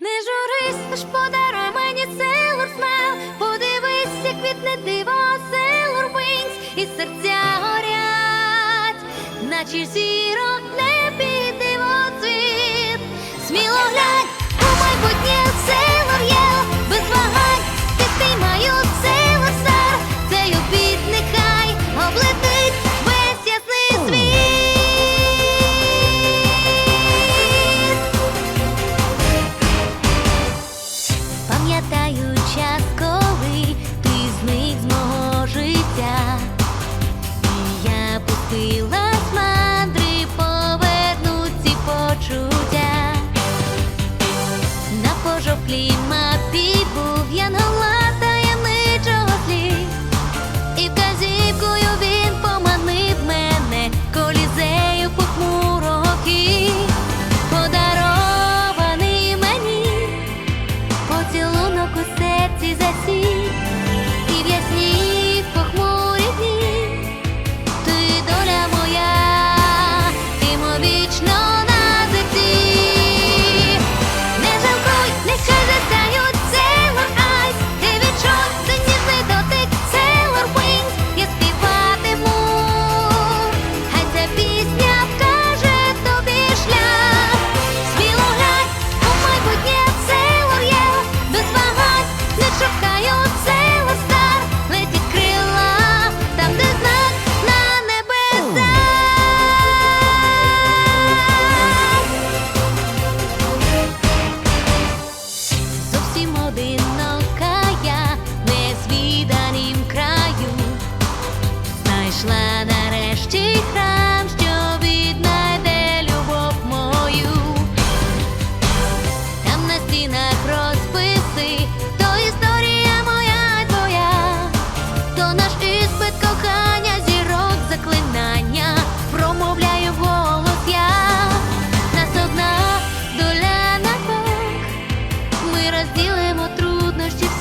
Не журись, ти ж подаруй мені Sailor Smell Подивись, як квітне диво Sailor Wings І серця горять, наче зірок не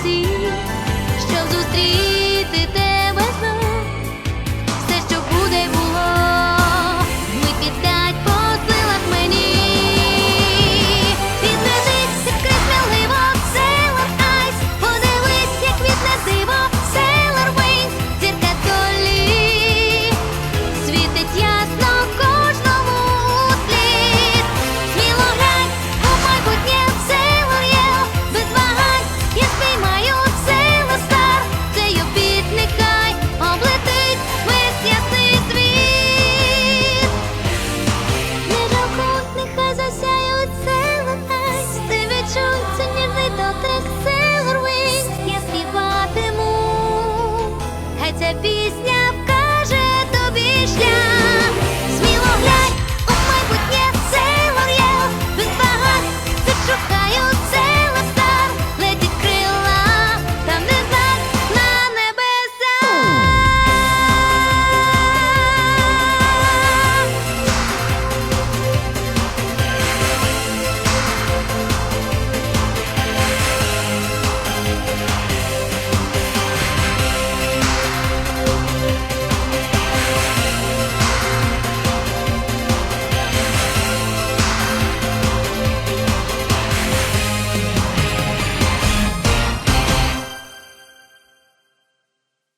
see до текстурвинь я співатиму, хай ця пісня.